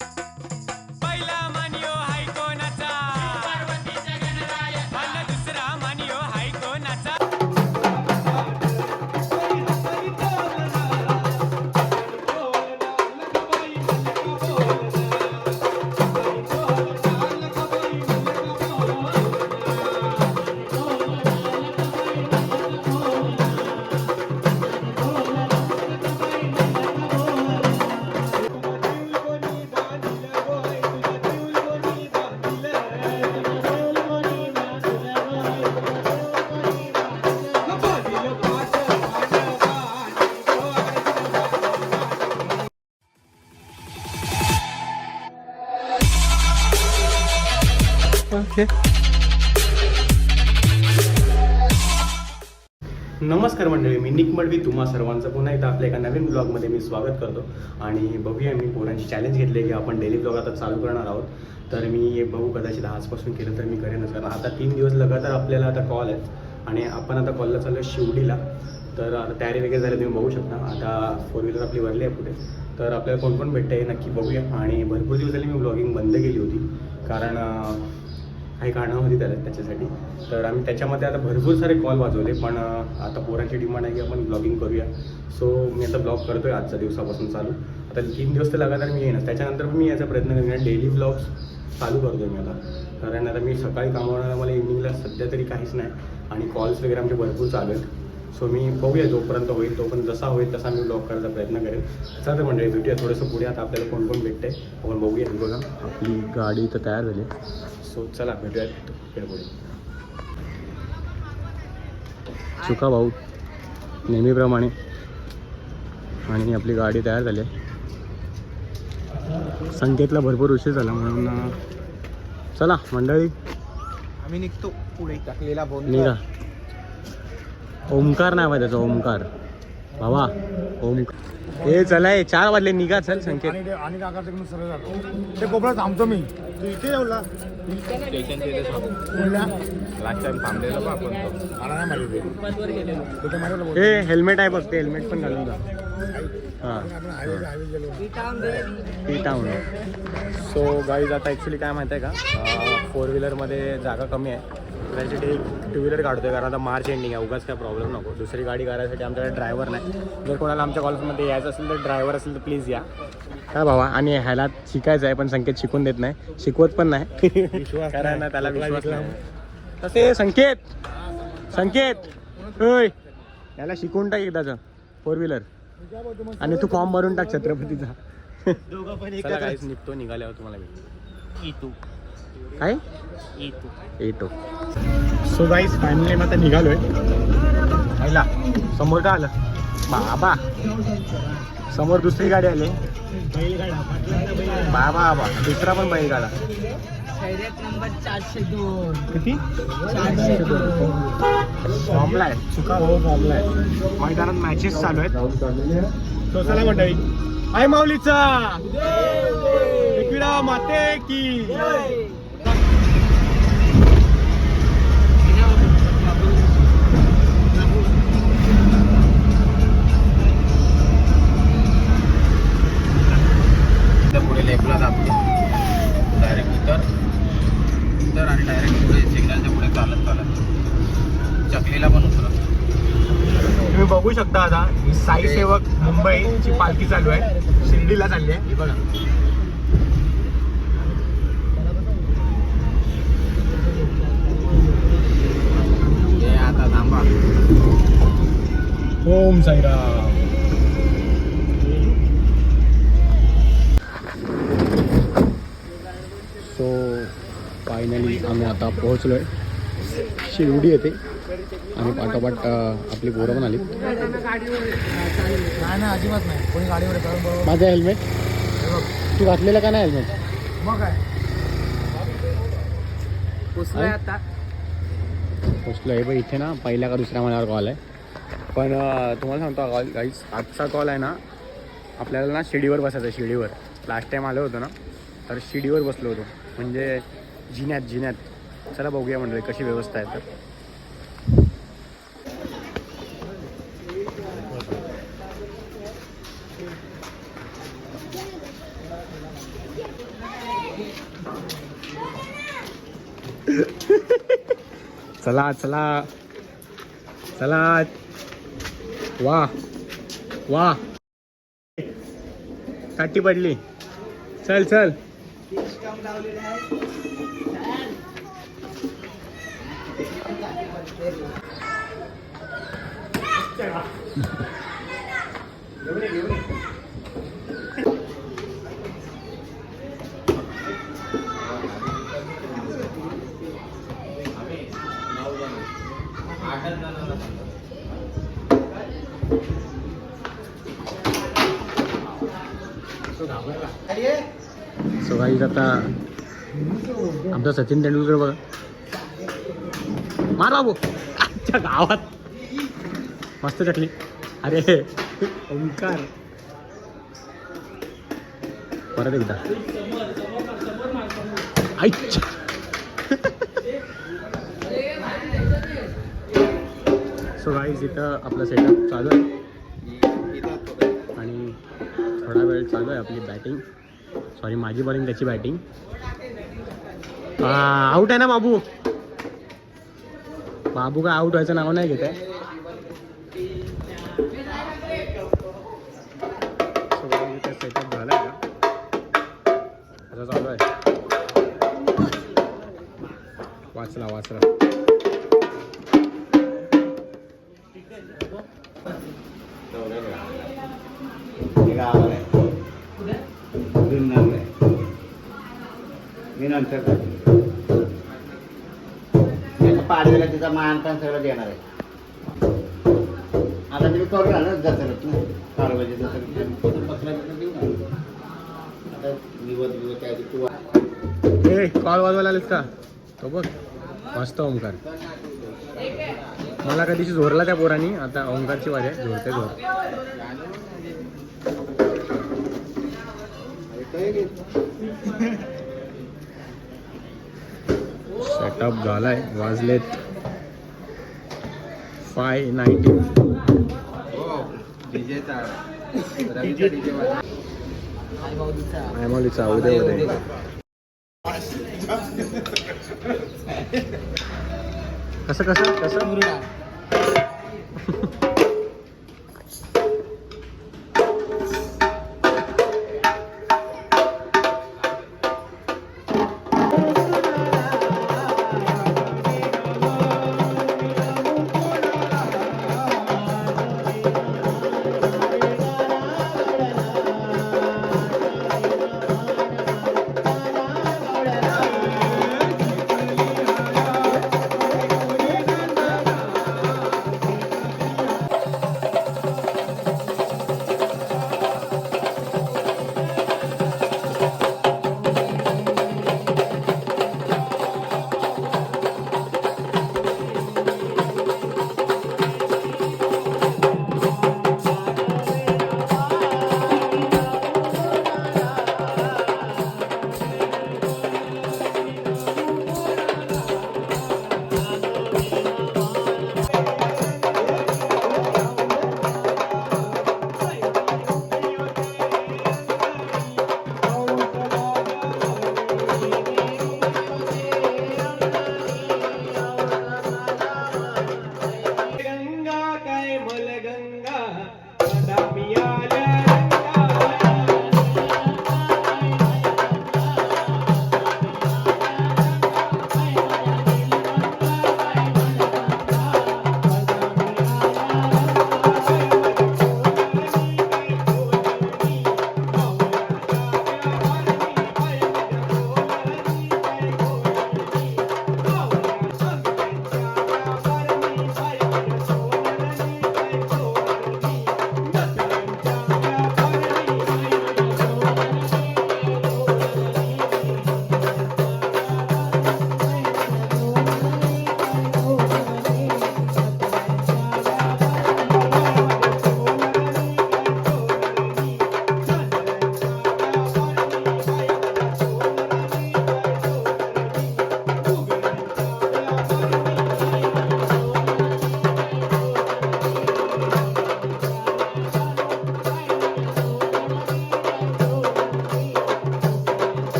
पहिला ओके. नमस्कार मंडळी मी निक मडवी तुम्हा सर्वांचं पुन्हा एकदा आपल्या एका नवीन ब्लॉगमध्ये मी स्वागत करतो. आणि बघूया मी पोरांची चॅलेंज घेतले की आपण डेली ब्लॉग आता चालू करणार आहोत. तर मी बघू कदाचित आजपासून केलं तर मी करेनच कारण आता तीन दिवस लगातार आपल्याला आता कॉल आहेत. आणि आपण आता कॉलला चाललो शिवडीला तर आता तयारी वगैरे झाली तुम्ही बघू शकता. आता फोर व्हीलर आपली भरली आहे पुढे. तर आपल्याला कोण कोण भेटतं हे नक्की बघूया. आणि भरपूर दिवस झाले मी ब्लॉगिंग बंद केली होती. कारण काही कारणं होती त्याला त्याच्यासाठी. तर आम्ही त्याच्यामध्ये आता भरपूर सारे कॉल वाजवले पण आता पोरांची डिमांड आहे की आपण ब्लॉगिंग करूया. सो मी आता ब्लॉग करतो आहे आजच्या दिवसापासून चालू. आता तीन दिवस तर लगातार मी येणार त्याच्यानंतर पण मी याचा प्रयत्न करेन. डेली ब्लॉग्स चालू करतो मी आता. कारण आता मी सकाळी कामावर मला इव्हिनिंगला सध्या तरी काहीच नाही. आणि कॉल्स वगैरे आमचे भरपूर चालू आहेत. सो मी बघूया जोपर्यंत होईल तोपर्यंत जसा होईल तसा मी ब्लॉग करायचा प्रयत्न करेन. चला तर म्हणजे भेटूया थोडंसं पुढे. आता आपल्याला कोण कोण भेटते आपण बघूया. बघा आपली गाडी तर तयार झाली. सो चला भेटूया पुढे पुढे चुका भाऊ नेहमीप्रमाणे. आणि आपली गाडी तयार झाली आहे. संकेतला भरपूर उशीर झाला म्हणून चला मंडळी. आम्ही निघतो पुढे. टाकलेला फोन निघा. ओमकार नाव आहे त्याचा ओमकार. भावा ओमकार. हे चला हे चार वाजले निघा चल संकेत. आणि ते- आणि काकाकडून सरळ जातो. ते कोपऱ्यात थांबतो मी. तू इथे जेवला कुठल्या? लास्ट टाइम थांबलेलो बा आपण तो. मला नाही माहिती ते. कुठे मारलं बोल. हे हेल्मेट आहे बघ ते हेल्मेट पण घालून जा. हां. आपण हायवे हायवे गेलो. टी टाऊन सो गाईज आता ॲक्च्युली काय माहिती आहे का? फोर व्हीलरमध्ये जागा कमी आहे. त्यासाठी टू व्हीलर काढतोय कारण आता मार्च एंडिंग आहे उगाच काय प्रॉब्लेम नको. दुसरी गाडी करायसाठी आमच्याकडे ड्रायव्हर नाही. जर कोणाला आमच्या कॉलेजमध्ये यायचं असेल तर ड्रायव्हर असेल तर प्लीज या. काय बाबा आणि ह्याला शिकायचं आहे पण संकेत शिकून देत नाही. शिकवत पण नाही. कारण. त्याला विश्वास नाही. तसे संकेत. संकेत. होय. याला शिकवून टाक एकदाचं फोर व्हीलर आणि तू फॉर्म भरून टाक छत्रपतीचा. निघतो निघाल्यावर तुम्हाला भेटतो. इतू येतो. सो गाईज फायनली मग आता निघालोय. आईला समोर काय आलं? बाबा. समोर दुसरी गाडी आली. बाबा बाबा. दुसरा पण बैलगाडा. किती? फॉर्मला आहे. चुका हो फॉर्मला आहे. मैदानात मॅचेस चालू आहेत. तो चला मंडळी. आय माऊलीचा. इकडा माते की. चकलीला पण उतरत तुम्ही बघू शकता आता ही साई सेवक मुंबईची पालखी चालू आहे. शिर्डीला चालली आहे. ही बघा. हे आता थांबा. ओम साईराम. सो फायनली आम्ही आता पोहोचलो आहे शिर्डी येते आणि पाठोपाठ आपली पोरं पण आली. नाही नाही अजिबात नाही. कोणी गाडीवर माझं हेल्मेट. तू घातलेलं का नाही हेल्मेट मग काय? आता. पोचलो आहे इथे ना पहिल्या का दुसऱ्या मनावर कॉल आहे. पण अं, तुम्हाला सांगतो कॉल गाईज आजचा कॉल आहे ना आपल्याला ना शिडीवर बसायचं आहे शिडीवर. लास्ट टाईम आलो होतो ना तर शिडीवर बसलो होतो. म्हणजे जिन्यात जिन्यात. चला बघूया म्हणजे कशी व्यवस्था आहे तर. चला चला. चला. वा. वा. काठी पडली. चल चल. सो आता आमचा सचिन तेंडुलकर बघा. मार बाबू आमच्या गावात. मस्त चटली अरे ओंकार. परत एकदा. ऐच्छा सो गाईज इथं आपलं सेटअप चालू आहे. आणि थोडा वेळ चालू आहे आपली बॅटिंग सॉरी माझी बॉलिंग त्याची बॅटिंग आऊट आहे ना बाबू? बाबू काय आऊट व्हायचं नाव नाही घेत आहे. सेटअप झाला आहे का असं चालू आहे. वाचला वाचला. मानपान सगळं देणार आहे. आता तुम्ही करू ना. दसऱ्यात ना देऊ ना? आता निवड निवड काय ते तू ए कॉल वाजवायला आलेस का? तो बघ. मस्त ओंकार. मला कधीशी झोरला त्या पोरानी. आता ओंकारची वाज आहे. झोरते झोर सेटअप झालाय. वाजलेत. फाय नाईन्टी डीजेचा रवीचा डीजे मायमौलीचा उद्या उद्या कसं कसं कसं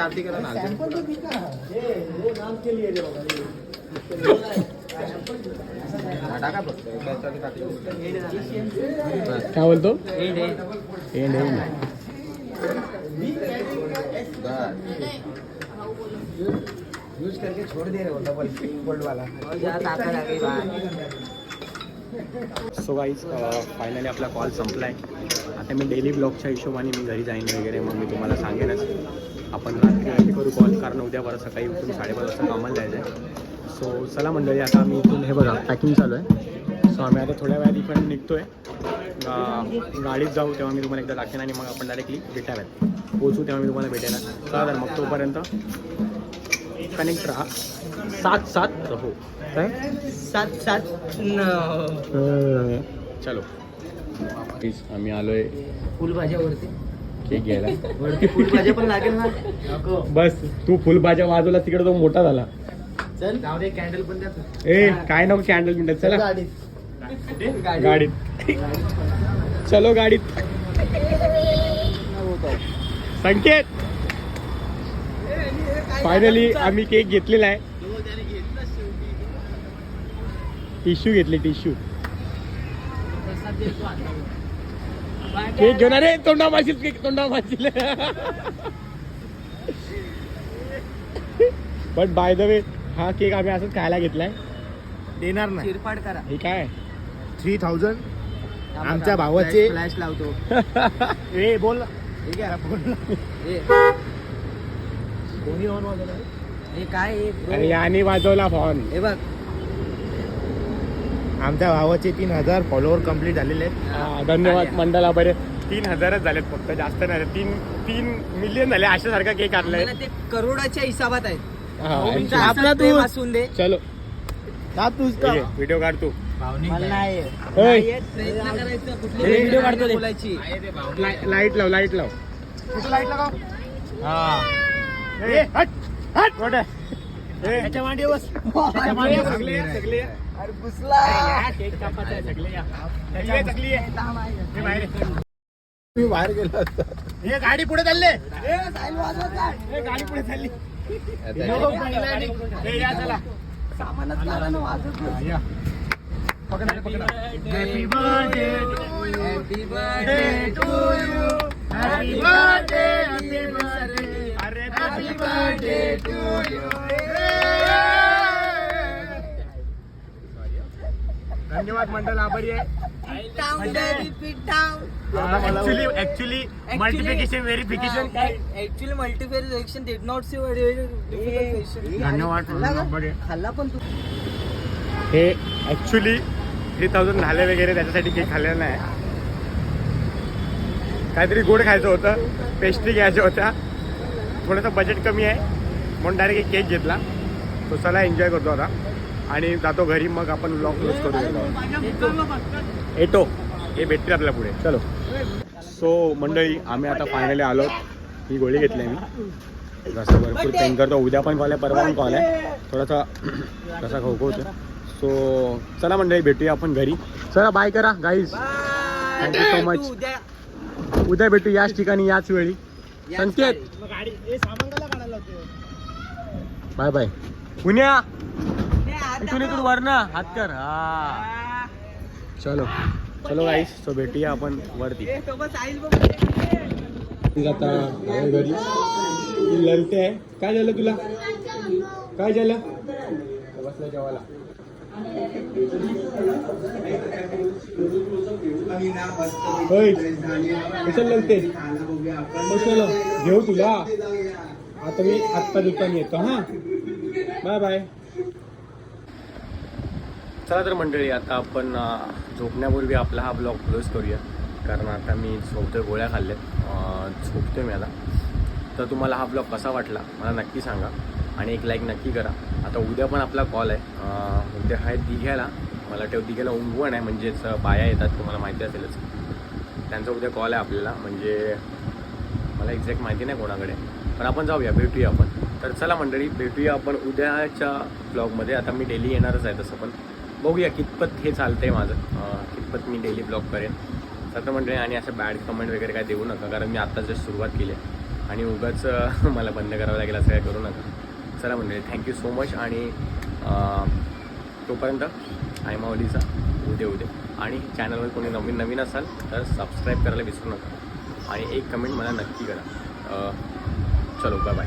सामानाची आरती करा ना हा, टाका फक्त त्याच्यासाठी टाकली. बस. काय बोलतो एंड, एंड. एंड एंड बस. सो गाईज फायनली आपला कॉल संपला आहे आता मी डेली ब्लॉगच्या हिशोबाने मी घरी जाईन वगैरे मग मी तुम्हाला सांगेनच आपण रात्री करू. कॉल कारण उद्या परत सकाळी उठून साडेपाच वाजता कामाला जायचं आहे. सो चला मंडळी आता आम्ही इथून हे बघा पॅकिंग चालू आहे. सो आम्ही आता थोड्या वेळात इकडे निघतो आहे गाडीत जाऊ तेव्हा मी तुम्हाला एकदा दाखवेन आणि मग आपण डायरेक्टली भेटाव्यात पोहोचू तेव्हा मी तुम्हाला भेटेन चला तर मग तोपर्यंत कनेक्ट राहा. सात सात हो. काय? सात सात चलो. प्लीज आम्ही आलोय. फुलभाज्यावरती. केक घ्यायला वरती फुलभाज्या पण लागेल ना. नको. बस तू फुलभाज्या वाजवला तिकडे तो मोठा झाला. चल. जाऊ दे कॅन्डल पण द्या ए काय नको कॅन्डल मिनिट चला. गाडीत. गाडीत. चलो गाडीत. संकेत. फायनली आम्ही केक घेतलेला आहे. टिश्यू घेतले टिश्यू केक घेणार रे तोंडा माशील केक तोंडा माशील बट बाय द वे हा केक आम्ही असंच खायला घेतलाय. देणार नाही. चिरपाड करा. हे काय? थ्री थाउजंड आमच्या भावाचे. फ्लॅश लावतो. ए बोल. ठीक आहे. बोल. कोणी ऑन हे काय हे bro? अरे याने वाजवला फोन हे बघ. आमच्या भावाचे तीन हजार फॉलोअर कंप्लीट झालेले आहेत. हा, धन्यवाद मंडळा बरे तीन हजारच झालेत फक्त जास्त नाही. तीन तीन मिलियन झाले अशासारखा केक आणलाय. ते करोडाच्या हिसाबात आहेत. हा, असं प्रेम असून दे. चलो. तूच व्हिडिओ काढ तू. मला नाही. ओय, प्रयत्न करायचं कुठली हे व्हिडिओ काढतो बोलायची. लाई- लाइट लाव लाइट लाव. ए, हट, हट. त्याच्या बस. सगळे. सगळे. अरे घुसला. हे. मी बाहेर गेलो हे गाडी पुढे चालले. हे गाडी पुढे चालली. नको पहिला आणि- हे या चला. या. पकडा, पकडा. Happy birthday happy birthday to you Happy birthday, happy birthday. अरे happy birthday. to you. धन्यवाद मंडळ आभारी आहे. ऍक्च्युली ऍक्च्युली मल्टिप्लिकेशन व्हेरिफिकेशन काय actually multiplication did not see धन्यवाद आभारी आहे. खाल्ला पण तू. हे ऍक्च्युली थ्री थाउजंड झाले वगैरे त्याच्यासाठी केक खाल्लेला नाही. काहीतरी गोड खायचं होतं पेस्ट्री घ्यायच्या होत्या. थोडंसं बजेट कमी आहे. म्हणून डायरेक्ट एक केक घेतला. तो चला एन्जॉय करतो आता. आणि जातो घरी मग आपण ब्लॉग क्लोज करू येतो. हे भेटतील आपल्या पुढे. चलो. सो मंडळी आम्ही आता फायनली आलो. ही गोळी घेतली आहे मी जसं भरपूर पेन करतो. उद्या पण कॉल आहे परवा पण कॉल आहे. थोडासा कसा होतं सो चला मंडळी भेटूया आपण घरी. चला बाय करा गाईज थँक्यू सो मच उद्या उद्या भेटू याच ठिकाणी याच वेळी. संकेत. बाय बाय पुण्या! इथून इथून वर ना हात कर. हा. चलो. चलो गाईस सो भेटूया आपण वरती. आता आहे घरी. ती लढते आहे. काय झालं तुला? काय झालं? बसलं जेवायला. लढते कशाला? घेऊ तुला. आता मी आत्ता दुकान येतो हा. Bye bye. चला तर मंडळी आता आपण झोपण्यापूर्वी आपला हा ब्लॉग क्लोज करूया. कारण आता मी झोपतोय गोळ्या खाल्ल्या. झोपतो झोपतोय मी आता. तर तुम्हाला हा ब्लॉग कसा वाटला मला नक्की सांगा. आणि एक लाईक नक्की करा. आता उद्या पण आपला कॉल आहे. उद्या आहे दिघ्याला. मला ठेव दिघ्याला उंगवण आहे म्हणजेच बाया येतात तुम्हाला माहिती असेलच. त्यांचा उद्या कॉल आहे आपल्याला म्हणजे मला एक्झॅक्ट माहिती नाही कोणाकडे. पण आपण जाऊया भेटूया आपण. तर चला मंडळी भेटूया आपण उद्याच्या ब्लॉगमध्ये आता मी डेली येणारच आहे तसं पण. बघूया कितपत हे चालतं आहे माझं कितपत मी डेली ब्लॉग करेन. तर म्हणजे आणि असं बॅड कमेंट वगैरे काय देऊ नका कारण मी आत्ताच जस्ट सुरुवात केली आहे. आणि उगाच मला बंद करावं लागेल असं काय करू नका. चला म्हणजे थँक्यू सो मच आणि तोपर्यंत आय माऊलीचा उद्या उद्या. आणि चॅनलवर कोणी नवीन नवीन असाल तर सबस्क्राईब करायला विसरू नका. आणि एक कमेंट मला नक्की करा. चलो बाय बाय